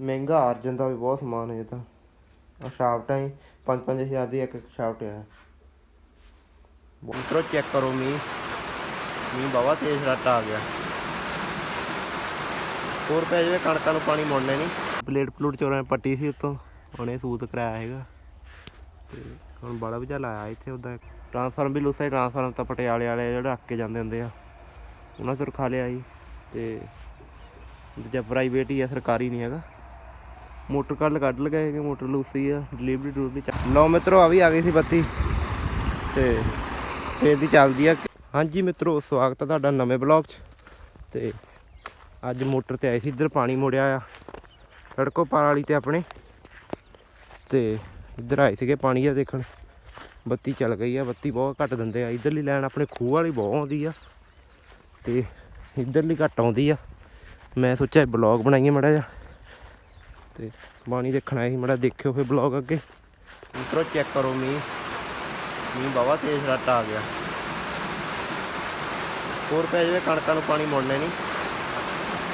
ਮਹਿੰਗਾ ਅਰਜਨ ਦਾ ਵੀ ਬਹੁਤ ਸਮਾਨ ਹੈ ਇਹ ਤਾਂ। ਆ ਸ਼ਾਫਟਾਂ ਹੀ 5-5000 ਦੀ ਇੱਕ ਇੱਕ ਸ਼ਾਫਟ ਹੈ। ਮਿੱਤਰੋ ਚੈੱਕ ਕਰੋ ਮੀਂਹ। ਮੀਂਹ ਬਾਵਾ ਤੇਜ਼ ਰੱਟ ਆ ਗਿਆ। ਹੋਰ ਪੈ ਜਾਵੇ ਕਣਕਾਂ ਨੂੰ ਪਾਣੀ ਮੁੜਨੇ ਨਹੀਂ। ਪਲੇਟ ਪਲੂਟ ਚੋਰਾਂ ਨੇ ਪੱਟੀ ਸੀ ਉੱਤੋਂ ਉਹਨੇ ਸੂਤ ਕਰਾਇਆ ਹੈਗਾ। ਤੇ ਹੁਣ ਬੜਾ ਵਿਚਾਲ ਆਇਆ ਇੱਥੇ ਉਹਦਾ ਟ੍ਰਾਂਸਫਾਰਮ ਵੀ ਲੁੱਸਾ ਟ੍ਰਾਂਸਫਾਰਮ ਤਾਂ ਪਟਿਆਲੇ ਵਾਲੇ ਜਿਹੜੇ ਰੱਖ ਕੇ ਜਾਂਦੇ ਹੁੰਦੇ ਆ। ਉਹਨਾਂ ਤੋਂ ਰਖਾ ਲਿਆ ਜੀ। ਤੇ ਦੂਜਾ ਪ੍ਰਾਈਵੇਟ ਹੀ ਆ ਸਰਕਾਰੀ ਨਹੀਂ ਹੈਗਾ। ਮੋਟਰ ਕੱਲ ਕੱਢ ਲਗਾਏ ਕਿ ਮੋਟਰ ਲੂਸੀ ਆ ਡਿਲੀਵਰੀ ਡਿਲੀਵਰੀ ਚੱਲ ਲਓ ਮਿੱਤਰੋ, ਆ ਵੀ ਆ ਗਈ ਸੀ ਬੱਤੀ। ਤੇ ਫੇਰ ਦੀ ਚੱਲਦੀ ਆ। ਹਾਂਜੀ ਮਿੱਤਰੋ, ਸਵਾਗਤ ਆ ਤੁਹਾਡਾ ਨਵੇਂ ਬਲੌਗ 'ਚ। ਤੇ ਅੱਜ ਮੋਟਰ ਤੇ ਆਏ ਸੀ, ਇੱਧਰ ਪਾਣੀ ਮੁੜਿਆ ਆ। ਸੜਕੋ ਪਾਰ ਵਾਲੀ ਤੇ ਆਪਣੇ। ਤੇ ਇੱਧਰ ਆਏ ਸੀਗੇ ਪਾਣੀ ਆ ਦੇਖਣ। ਬੱਤੀ ਚੱਲ ਗਈ ਆ, ਬੱਤੀ ਬਹੁਤ ਘੱਟ ਦਿੰਦੇ ਆ। ਇੱਧਰਲੀ ਲਾਈਨ ਆਪਣੇ ਖੂਹ ਵਾਲੀ ਬਹੁਤ ਆਉਂਦੀ ਆ। ਤੇ ਇੱਧਰਲੀ ਘੱਟ ਆਉਂਦੀ ਆ। ਮੈਂ ਸੋਚਿਆ ਬਲੌਗ ਬਣਾਈਏ ਮੜਾ ਜਿਹਾ। ਤੇ ਪਾਣੀ ਦੇਖਣ ਆਏ ਸੀ ਮੜਾ ਦੇਖਿਓ ਫਿਰ ਬਲੌਗ ਅੱਗੇ। ਮਿੱਤਰੋ ਚੈੱਕ ਕਰੋ ਮੀਂਹ। ਮੀਂਹ ਬਾਵਾ ਤੇਜ਼ ਰੱਟ ਆ ਗਿਆ। ਹੋਰ ਪੈ ਜਾਵੇ ਕਣਕਾਂ ਨੂੰ ਪਾਣੀ ਮੁੜਨੇ ਨਹੀਂ।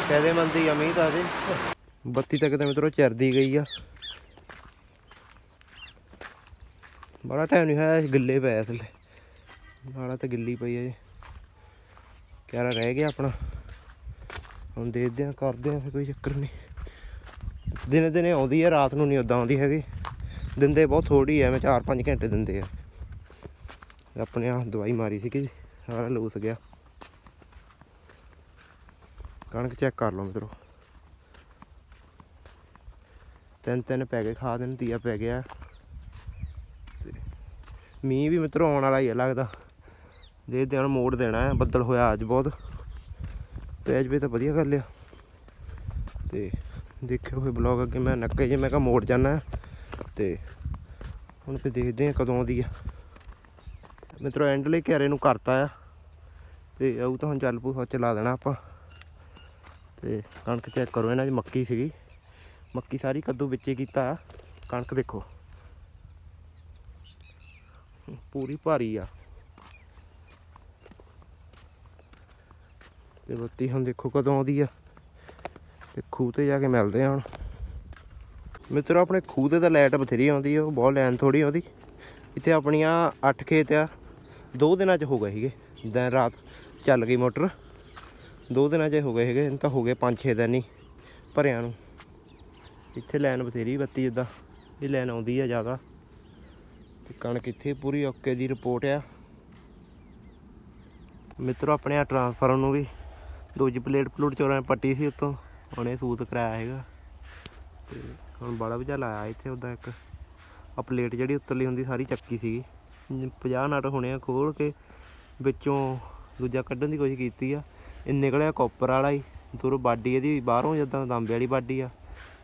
ਫਾਇਦੇਮੰਦ ਹੀ ਆ ਮੀਂਹ ਤਾਂ ਅਜੇ ਬੱਤੀ ਤੱਕ ਤਾਂ ਮਿੱਤਰੋ ਚਰਦੀ ਗਈ ਆ। ਬੜਾ ਟਾਈਮ ਨਹੀਂ ਹੋਇਆ ਗਿੱਲੇ ਪਏ ਥੱਲੇ। ਨਾਲਾ ਤਾਂ ਗਿੱਲੀ ਪਈ ਆ ਜੀ। ਕਿਆਰਾ ਰਹਿ ਗਿਆ ਆਪਣਾ। ਹੁਣ ਦੇਖਦੇ ਆ ਕਰਦੇ ਆ ਫਿਰ ਕੋਈ ਚੱਕਰ ਨਹੀਂ ਦਿਨੇ ਦਿਨੇ ਆਉਂਦੀ ਹੈ ਰਾਤ ਨੂੰ ਨਹੀਂ ਉਦਾਂ ਆਉਂਦੀ ਹੈਗੀ। ਦਿੰਦੇ ਬਹੁਤ ਥੋੜੀ ਐ ਮੈਂ 4-5 ਘੰਟੇ ਦਿੰਦੇ ਆ। ਆਪਣੇ ਆ ਦਵਾਈ ਮਾਰੀ ਸੀ ਕਿ ਸਾਰਾ ਲੂਸ ਗਿਆ। ਕਣਕ ਚੈੱਕ ਕਰ ਲਓ ਮਿੱਤਰੋ। ਤਿੰਨ ਤਿੰਨ ਪੈ ਗਏ, ਖਾ ਦੇਣ ਤੀਆ ਪੈ ਗਿਆ। ਤੇ ਮੀਂਹ ਵੀ ਮਿੱਤਰੋ ਆਉਣ ਵਾਲਾ ਹੀ ਆ ਲੱਗਦਾ। ਦੇ ਦੇਣ ਮੋੜ ਦੇਣਾ ਹੈ ਬੱਦਲ ਹੋਇਆ ਅੱਜ ਬਹੁਤ। ਪੈ ਜਵੇ ਤਾਂ ਵਧੀਆ ਕਰ ਲਿਆ ਤੇ ਦੇਖਿਓ ਫਿਰ ਬਲੌਗ ਅੱਗੇ ਮੈਂ ਨੱਕੇ ਜੇ ਮੈਂ ਕਿਹਾ ਮੋੜ ਜਾਣਾ ਤੇ ਹੁਣ ਫਿਰ ਦੇਖਦੇ ਆ ਕਦੋਂ ਆਉਂਦੀ ਆ। ਮਿੱਤਰੋ ਐਂਡ ਲਈ ਘੇਰੇ ਨੂੰ ਕਰਤਾ ਆ। ਤੇ ਆਉ ਤਾਂ ਹੁਣ ਚੱਲ ਪੂ ਚਲਾ ਦੇਣਾ ਆਪਾਂ। ਤੇ ਕਣਕ ਚੈੱਕ ਕਰੋ ਇਹਨਾਂ ਦੀ ਮੱਕੀ ਸੀਗੀ। ਮੱਕੀ ਸਾਰੀ ਕੱਦੂ ਵਿੱਚੇ ਕੀਤਾ ਕਣਕ ਦੇਖੋ। ਪੂਰੀ ਭਾਰੀ ਆ। ਤੇ ਬੱਤੀ ਹੁਣ ਦੇਖੋ ਕਦੋਂ ਆਉਂਦੀ ਆ। ਖੂਹ ਤੇ ਜਾ ਕੇ ਮਿਲਦੇ ਹਾਂ ਹੁਣ। ਮਿੱਤਰੋ, ਆਪਣੇ ਖੂਹ ਤੇ ਤਾਂ ਲਾਈਟ ਬਥੇਰੀ ਆਉਂਦੀ ਆ, ਉਹ ਬਹੁਤ ਲਾਈਨ ਥੋੜੀ ਆਉਂਦੀ। ਇੱਥੇ ਆਪਣੀਆਂ 8 ਖੇਤ ਆ, ਦੋ ਦਿਨਾਂ ਚ ਹੋ ਗਏ ਸੀਗੇ, ਦਿਨ ਰਾਤ ਚੱਲ ਗਈ ਮੋਟਰ। ਦੋ ਦਿਨਾਂ ਚ ਹੋ ਗਏ ਸੀਗੇ ਤਾਂ ਹੋ ਗਏ 5-6 ਦਿਨ ਹੀ ਭਰਿਆਂ ਨੂੰ। ਇੱਥੇ ਲਾਈਨ ਬਥੇਰੀ ਬੱਤੀ ਜਿੱਦਾਂ, ਇਹ ਲਾਈਨ ਆਉਂਦੀ ਆ ਜ਼ਿਆਦਾ। ਤੇ ਕਣਕ ਇੱਥੇ ਪੂਰੀ ਓਕੇ ਦੀ ਰਿਪੋਰਟ ਆ। ਮਿੱਤਰੋ, ਆਪਣੇ ਆ ਟਰਾਂਸਫਾਰਮ ਨੂੰ ਵੀ ਦੂਜੀ ਪਲੇਟ ਪਲੂਟ ਚੋਰਾਂ ਨੇ ਪੱਟੀ ਸੀ ਉੱਤੋਂ। ਉਹਨੇ ਸੂਤ ਕਰਾਇਆ ਹੈਗਾ ਤੇ ਹੁਣ ਬੜਾ ਵਿਚਾਲ ਲਾਇਆ ਇੱਥੇ ਉਹਦਾ ਇੱਕ। ਆ ਪਲੇਟ ਜਿਹੜੀ ਉੱਤਰਲੀ ਹੁੰਦੀ ਸਾਰੀ ਚੱਕੀ ਸੀਗੀ। 50 ਨਟ ਹੋਣੇ ਆ ਖੋਲ ਕੇ ਵਿੱਚੋਂ ਦੂਜਾ ਕੱਢਣ ਦੀ ਕੋਸ਼ਿਸ਼ ਕੀਤੀ ਆ। ਇਹ ਨਿਕਲਿਆ ਕਾਪਰ ਵਾਲਾ ਹੀ। ਦੂਰੋਂ ਬਾਡੀ ਇਹਦੀ ਬਾਹਰੋਂ ਜਦੋਂ ਤਾਂਬੇ ਵਾਲੀ ਬਾਡੀ ਆ।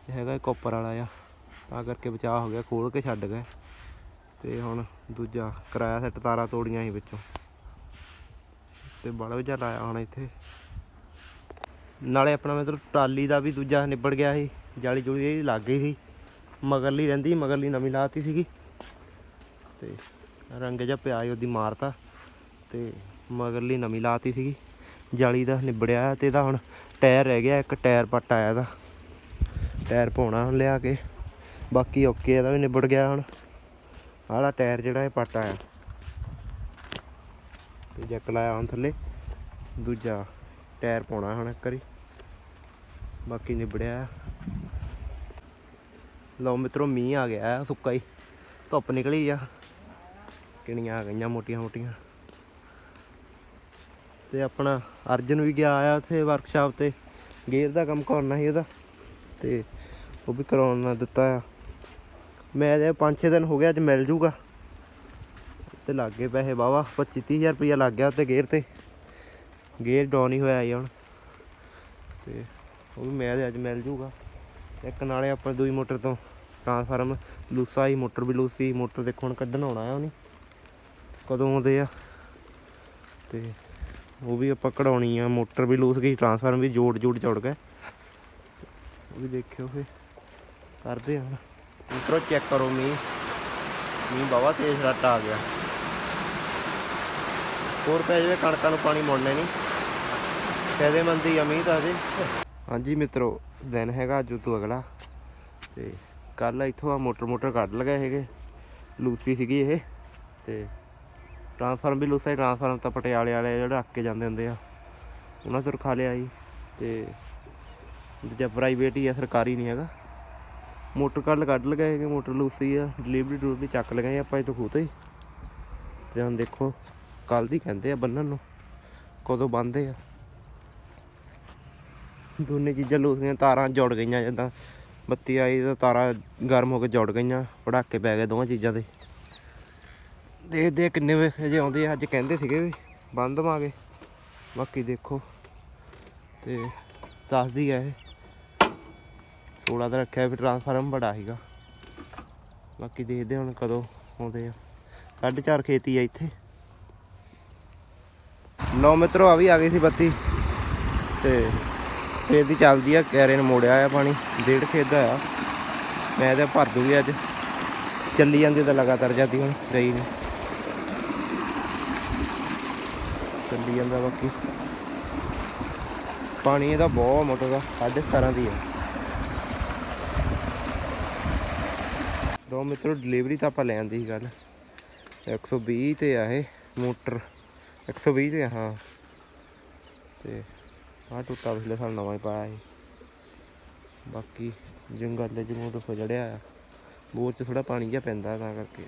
ਇਹ ਹੈਗਾ ਕਾਪਰ ਵਾਲਾ ਆ। ਤਾਂ ਕਰਕੇ ਬਚਾਅ ਹੋ ਗਿਆ ਖੋਲ ਕੇ ਛੱਡ ਗਏ। ਤੇ ਹੁਣ ਦੂਜਾ ਕਿਰਾਇਆ ਸੈੱਟ ਤਾਰਾਂ ਤੋੜੀਆਂ ਸੀ ਵਿੱਚੋਂ। ਤੇ ਬੜਾ ਵਿਚਾਰ ਆਇਆ ਹੁਣ ਇੱਥੇ। ਨਾਲੇ ਆਪਣਾ ਮਤਲਬ ਟਰਾਲੀ ਦਾ ਵੀ ਦੂਜਾ ਨਿਬੜ ਗਿਆ ਸੀ, ਜਾਲੀ ਜੁਲੀ ਇਹਦੀ ਲੱਗ ਗਈ ਸੀ। ਮਗਰਲੀ ਰਹਿੰਦੀ ਮਗਰਲੀ ਨਵੀਂ ਲਾਤੀ ਸੀਗੀ। ਤੇ ਰੰਗ ਜਿਹਾ ਪਿਆ ਸੀ, ਉਹਦੀ ਮਾਰਤਾ। ਤੇ ਮਗਰਲੀ ਨਵੀਂ ਲਾਤੀ ਸੀਗੀ। ਜਾਲੀ ਦਾ ਨਿਬੜਿਆ ਤੇ ਇਹਦਾ ਹੁਣ ਟਾਇਰ ਰਹਿ ਗਿਆ, ਇੱਕ ਟਾਇਰ ਪੱਟ ਆਇਆ ਇਹਦਾ। ਟਾਇਰ ਪਾਉਣਾ ਹੁਣ ਲਿਆ ਕੇ। ਬਾਕੀ ਓਕੇ ਇਹਦਾ ਵੀ ਨਿਬੜ ਗਿਆ ਹੁਣ। ਆਹ ਟਾਇਰ ਜਿਹੜਾ ਇਹ ਪੱਟ ਆਇਆ। ਤੇ ਜੱਕ ਲਾਇਆ ਹੁਣ ਥੱਲੇ। ਦੂਜਾ ਟਾਇਰ ਪਾਉਣਾ ਹੁਣ ਇੱਕ ਵਾਰੀ। ਬਾਕੀ ਨਿਬੜਿਆ। ਲਓ ਮਿੱਤਰੋ, ਮੀਂਹ ਆ ਗਿਆ, ਸੁੱਕਾ ਹੀ। ਧੁੱਪ ਨਿਕਲੀ ਆ। ਕਿਣੀਆਂ ਆ ਗਈਆਂ ਮੋਟੀਆਂ ਮੋਟੀਆਂ। ਤੇ ਆਪਣਾ ਅਰਜਨ ਵੀ ਗਿਆ ਆ ਉੱਥੇ ਵਰਕਸ਼ਾਪ ਤੇ। ਗੇਅਰ ਦਾ ਕੰਮ ਕਰਨਾ ਸੀ ਉਹਦਾ। ਤੇ ਉਹ ਵੀ ਕਰਾਉਣ ਨਾ ਦਿੱਤਾ ਆ। ਮੈਂ ਜੇ 5-6 ਦਿਨ ਹੋ ਗਿਆ ਅੱਜ ਮਿਲ ਜੂਗਾ। ਤੇ ਲੱਗ ਗਏ ਪੈਸੇ ਵਾਵਾ 25-30000 ਰੁਪਇਆ ਲੱਗ ਗਿਆ ਤੇ ਗੇਅਰ ਤੇ। ਗੇਅਰ ਡਾਊਨ ਹੀ ਹੋਇਆ ਜੀ ਹੁਣ। ਤੇ ਉਹ ਵੀ ਮੈਂ ਤੇ ਅੱਜ ਮਿਲ ਜੂਗਾ। ਇੱਕ ਨਾਲੇ ਆਪਾਂ ਦੂਈ ਮੋਟਰ ਤੋਂ ਟਰਾਂਸਫਾਰਮ ਲੂਸਾ ਹੀ ਮੋਟਰ ਵੀ ਲੂਸੀ ਮੋਟਰ ਦੇਖੋ ਹੁਣ ਕੱਢਣ ਆਉਣਾ ਆ ਉਹਨੇ। ਕਦੋਂ ਆਉਂਦੇ ਆ। ਤੇ ਉਹ ਵੀ ਆਪਾਂ ਕਢਾਉਣੀ ਆ, ਮੋਟਰ ਵੀ ਲੂਸ ਗਈ, ਟਰਾਂਸਫਾਰਮ ਵੀ ਜੋੜ ਜੋੜ ਚੜ ਗਿਆ ਉਹ ਵੀ ਦੇਖਿਓ ਫੇ, ਕਰਦੇ ਹਾਂ ਹੁਣ। ਮਿੱਤਰੋ ਚੈੱਕ ਕਰੋ ਮੀਂਹ। ਮੀਂਹ ਬਾਵਾ ਤੇਜ਼ ਰੱਟ ਆ ਗਿਆ। ਹੋਰ ਪੈ ਜਾਵੇ, ਕਣਕਾਂ ਨੂੰ ਪਾਣੀ ਮੁੜਨੇ ਨਹੀਂ। ਫਾਇਦੇਮੰਦ ਹੀ ਆ ਮੀਂਹ ਤਾਂ ਅਜੇ ਹਾਂਜੀ ਮਿੱਤਰੋ, ਦਿਨ ਹੈਗਾ ਅੱਜ ਤੋਂ ਅਗਲਾ। ਤੇ ਕੱਲ ਇੱਥੋਂ ਆ ਮੋਟਰ ਮੋਟਰ ਕੱਢ ਲਗਾਏ ਹੈਗੇ। ਲੂਸੀ ਸੀਗੀ ਇਹ। ਤੇ ਟ੍ਰਾਂਸਫਾਰਮ ਵੀ ਲੂਸਾ ਹੀ, ਟ੍ਰਾਂਸਫਾਰਮ ਤਾਂ ਪਟਿਆਲੇ ਵਾਲੇ ਜਿਹੜੇ ਰੱਖ ਕੇ ਜਾਂਦੇ ਹੁੰਦੇ ਆ, ਉਹਨਾਂ ਤੋਂ ਰਖਾ ਲਿਆ ਜੀ। ਤੇ ਦੂਜਾ ਪ੍ਰਾਈਵੇਟ ਹੀ ਆ, ਸਰਕਾਰੀ ਨਹੀਂ ਹੈਗਾ। ਮੋਟਰ ਕੱਲ ਕੱਢ ਲਗਾਏ ਹੈਗੇ, ਮੋਟਰ ਲੂਸੀ ਆ, ਡਿਲੀਵਰੀ ਡਿਲੀਵਰੀ ਚੱਕ ਲਗਾਏ ਆਪਾਂ ਇਹ ਤੋਂ ਖੂਹ ਤੋਂ ਤੇ ਹੁਣ ਦੇਖੋ ਕੱਲ ਦੀ ਕਹਿੰਦੇ ਆ ਬੰਨਣ ਨੂੰ, ਕਦੋਂ ਬੰਨਦੇ ਆ। ਦੋਨੇ ਚੀਜ਼ਾਂ ਲੂਸੀਆਂ ਤਾਰਾਂ ਜੁੜ ਗਈਆਂ ਜਿੱਦਾਂ। ਬੱਤੀ ਆਈ ਤਾਂ ਤਾਰਾਂ ਗਰਮ ਹੋ ਕੇ ਜੁੜ ਗਈਆਂ, ਪੜਾਕੇ ਪੈ ਗਏ ਦੋਵਾਂ ਚੀਜ਼ਾਂ ਦੇ। ਦੇਖਦੇ ਕਿੰਨੇ ਵਜੇ ਆਉਂਦੇ ਆ, ਅੱਜ ਕਹਿੰਦੇ ਸੀਗੇ ਵੀ ਬੰਦ ਦਵਾਂਗੇ। ਬਾਕੀ ਦੇਖੋ। ਤੇ ਦੱਸਦੀ ਆ ਇਹ। 16 ਦਾ ਰੱਖਿਆ ਵੀ ਟਰਾਂਸਫਾਰਮ ਬੜਾ ਸੀਗਾ। ਬਾਕੀ ਦੇਖਦੇ ਹੁਣ ਕਦੋਂ ਆਉਂਦੇ ਆ। ਸਾਢੇ ਚਾਰ ਖੇਤੀ ਆ ਇੱਥੇ। ਲਓ ਮਿੱਤਰੋ, ਆ ਵੀ ਆ ਗਈ ਸੀ ਬੱਤੀ। ਤੇ ਖੇਤ ਦੀ ਚੱਲਦੀ ਆ ਕੈਰੇ ਨੂੰ ਮੋੜਿਆ ਆ ਪਾਣੀ ਡੇਢ ਖੇਤ ਦਾ ਆ। ਮੈਂ ਤਾਂ ਭਰ ਦੂਗੀ ਅੱਜ। ਚੱਲੀ ਜਾਂਦੀ ਤਾਂ ਲਗਾਤਾਰ ਜਾਂਦੀ ਹੁਣ ਗਈ ਨਹੀਂ ਚੱਲੀ ਜਾਂਦਾ ਬਾਕੀ। ਪਾਣੀ ਇਹਦਾ ਬਹੁਤ ਮੋਟਰ ਦਾ ਸਾਢੇ 17 ਦੀ ਆ। ਦੋ ਮਿੱਤਰੋ ਡਿਲੀਵਰੀ ਤਾਂ ਆਪਾਂ ਲੈ ਆਂਦੀ ਸੀ ਗੱਲ 120 ਤੇ ਆ ਇਹ ਮੋਟਰ। 120 ਤੇ ਆ, ਹਾਂ। ਤੇ ਆ ਟੁੱਟਾ ਪਿਛਲੇ ਸਾਲ ਨਵਾਂ ਹੀ ਪਾਇਆ ਸੀ। ਬਾਕੀ ਜੰਗਲ ਦੇ ਜਮੂਰ ਤੋਂ ਜੜਿਆ ਆ। ਬੋਰ 'ਚ ਥੋੜਾ ਪਾਣੀ ਜਿਹਾ ਪੈਂਦਾ ਤਾਂ ਕਰਕੇ।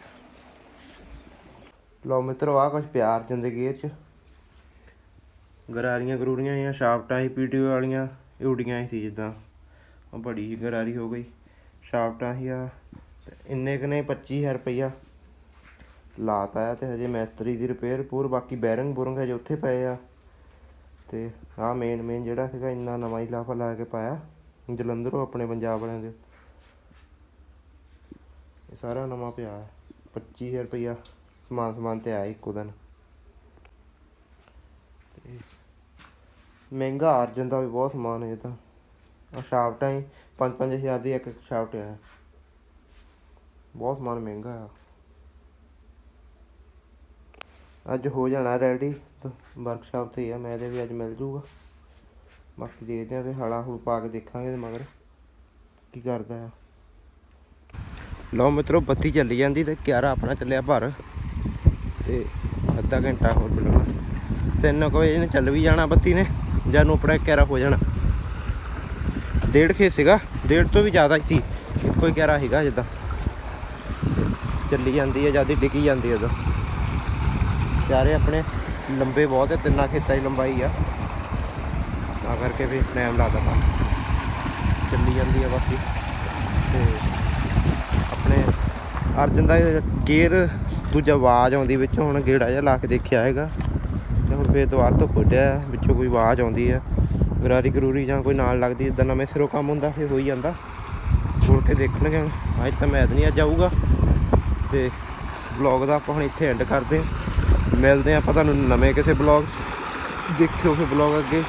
ਲਓ ਮਿੱਤਰੋ ਆ ਕੁਝ ਪਿਆਰ ਜਾਂਦੇ ਗੇਅਰ 'ਚ। ਗਰਾਰੀਆਂ ਗਰੂਰੀਆਂ ਜਾਂ ਸ਼ਾਫਟਾਂ ਸੀ ਪੀਟੀਓ ਵਾਲੀਆਂ ਉਡੀਆਂ ਹੀ ਸੀ ਜਿੱਦਾਂ। ਉਹ ਬੜੀ ਹੀ ਗਰਾਰੀ ਹੋ ਗਈ। ਸ਼ਾਫਟਾਂ ਹੀ ਆ ਇੰਨੇ ਕੁ ਨੇ 25000 ਰੁਪਈਆ। ਲਾਤਾ ਆ ਤੇ ਹਜੇ ਮੈਸਤਰੀ ਦੀ ਰਿਪੇਅਰ ਪੂਰ, ਬਾਕੀ ਬੈਰਿੰਗ ਬੁਰੰਗ ਹਜੇ ਉੱਥੇ ਪਏ ਆ। ਤੇ ਆਹ ਮੇਨ ਮੇਨ ਜਿਹੜਾ ਸੀਗਾ ਇੰਨਾ ਨਵਾਂ ਹੀ ਲਾਫਾ ਲਾ ਕੇ ਪਾਇਆ, ਜਲੰਧਰੋਂ ਆਪਣੇ ਪੰਜਾਬ ਵਾਲਿਆਂ ਦੇ। ਇਹ ਸਾਰਾ ਨਵਾਂ ਪਿਆ ਹੈ 25000 ਰੁਪਈਆ ਸਮਾਨ ਸਮਾਨ ਤੇ ਆਇਆ ਇੱਕੋ ਦਿਨ। ਤੇ ਮਹਿੰਗਾ ਆਰਜਨ ਦਾ ਵੀ ਬਹੁਤ ਸਮਾਨ ਹੈ ਇਹ ਤਾਂ। ਆ ਸ਼ਾਫਟਾਂ ਹੀ 5-5000 ਦੀ ਇੱਕ ਇੱਕ ਸ਼ਾਫਟ ਹੈ ਬਹੁਤ ਸਮਾਨ ਮਹਿੰਗਾ ਆ। ਅੱਜ ਹੋ ਜਾਣਾ ਰੈਡੀ ਵਰਕਸ਼ਾਪ ਤੇ ਆ, ਮੈਂ ਤੇ ਵੀ ਅੱਜ ਮਿਲ ਜੂਗਾ। ਬਾਕੀ ਦੇਖਦੇ ਆ ਫਿਰ ਹਲਾ ਹੁਲ ਪਾ ਕੇ ਦੇਖਾਂਗੇ ਤੇ ਮਗਰ, ਕੀ ਕਰਦਾ ਆ। ਲਓ ਮਿੱਤਰੋ, ਬੱਤੀ ਚੱਲੀ ਜਾਂਦੀ ਤੇ ਕਿਆਰਾ ਆਪਣਾ ਚੱਲਿਆ ਭਰ ਤੇ ਅੱਧਾ ਘੰਟਾ ਹੋਰ ਬੁਲਾਉਣਾ ਤਿੰਨ ਕੁ ਵਜੇ ਨੇ ਚੱਲ ਵੀ ਜਾਣਾ ਬੱਤੀ ਨੇ ਜਦ ਨੂੰ ਆਪਣਾ ਕਿਆਰਾ ਹੋ ਜਾਣਾ। ਡੇਢ ਖੇ ਸੀਗਾ, ਡੇਢ ਤੋਂ ਵੀ ਜ਼ਿਆਦਾ ਸੀ, ਇੱਕੋ ਹੀ ਕਿਆਰਾ ਸੀਗਾ ਜਿੱਦਾਂ। ਚੱਲੀ ਜਾਂਦੀ ਹੈ ਜ਼ਿਆਦਾ ਡਿੱਗੀ ਜਾਂਦੀ ਹੈ ਉਦੋਂ। ਚਾਰੇ ਆਪਣੇ। ਲੰਬੇ ਬਹੁਤ ਹੈ ਤਿੰਨਾਂ ਖੇਤਾਂ ਦੀ ਲੰਬਾਈ ਆ। ਤਾਂ ਕਰਕੇ ਵੀ ਟਾਈਮ ਲੱਗਦਾ ਤਾਂ। ਚੱਲੀ ਜਾਂਦੀ ਆ ਬਾਕੀ। ਤੇ ਆਪਣੇ ਅਰਜਨ ਦਾ ਗੇਅਰ ਦੂਜਾ ਆਵਾਜ਼ ਆਉਂਦੀ ਵਿੱਚ, ਹੁਣ ਗੇੜਾ ਜਿਹਾ ਲਾ ਕੇ ਦੇਖਿਆ ਹੈਗਾ। ਤੇ ਹੁਣ ਫੇਰ ਦੁਬਾਰਾ ਤੋਂ ਖੋਲਿਆ, ਵਿੱਚੋਂ ਕੋਈ ਆਵਾਜ਼ ਆਉਂਦੀ ਹੈ ਗਰਾਰੀ ਗਰੂਰੀ ਜਾਂ ਕੋਈ ਨਾਲ ਲੱਗਦੀ ਇਦਾਂ ਨਵੇਂ ਸਿਰੋਂ ਕੰਮ ਹੁੰਦਾ, ਫੇਰ ਹੋ ਹੀ ਜਾਂਦਾ। ਖੋਲ ਕੇ ਦੇਖਣਗੇ ਹੁਣ। ਅੱਜ ਤਾਂ ਮੈਂ ਤਾਂ ਨਹੀਂ, ਅੱਜ ਆਊਗਾ। ਤੇ ਵਲੌਗ ਦਾ ਆਪਾਂ ਹੁਣ ਇੱਥੇ ਐਂਡ ਕਰਦੇ। ਹਾਂ ਮਿਲਦੇ ਹਾਂ ਆਪਾਂ ਤੁਹਾਨੂੰ ਨਵੇਂ ਕਿਸੇ ਵਲੌਗ ਦੇਖਿਓ ਫਿਰ ਵਲੌਗ ਅੱਗੇ।